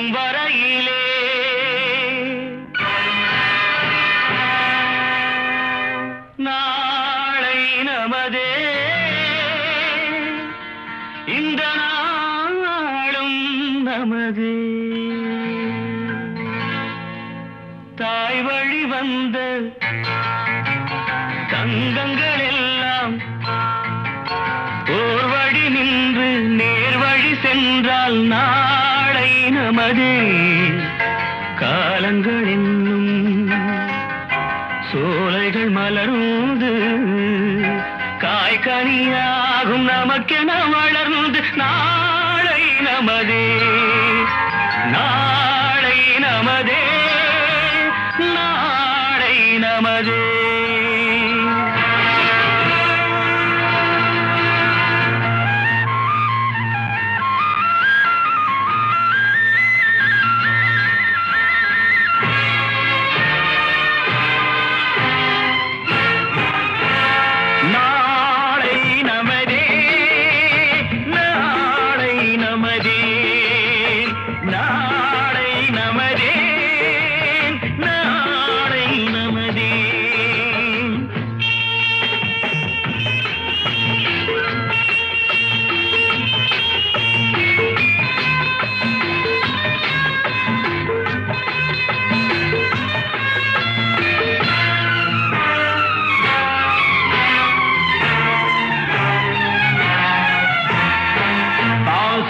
இருக்கும் வரையிலே நாளை நமதே. இந்த நாளும் நமது. தாய் வழி வந்த தங்கங்கள் எல்லாம் ஓர் வழி நின்று நேர் வழி சென்றால் நான் அதே காலங்கள் என்னும் சோலைகள் மலர்ந்து காய்கனியாகும் நமக்கென வளர்ந்து நாளை நமதே நாளை நமதே.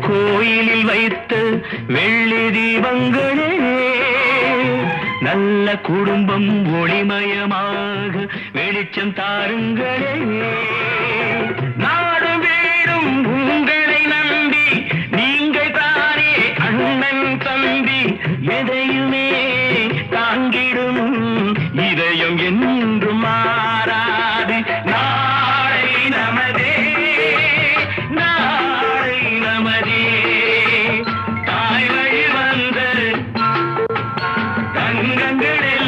கோயிலில் வைத்த வெள்ளி தீபங்களே நல்ல குடும்பம் ஒளிமயமாக வெளிச்சம் தாருங்களே. लंगड़े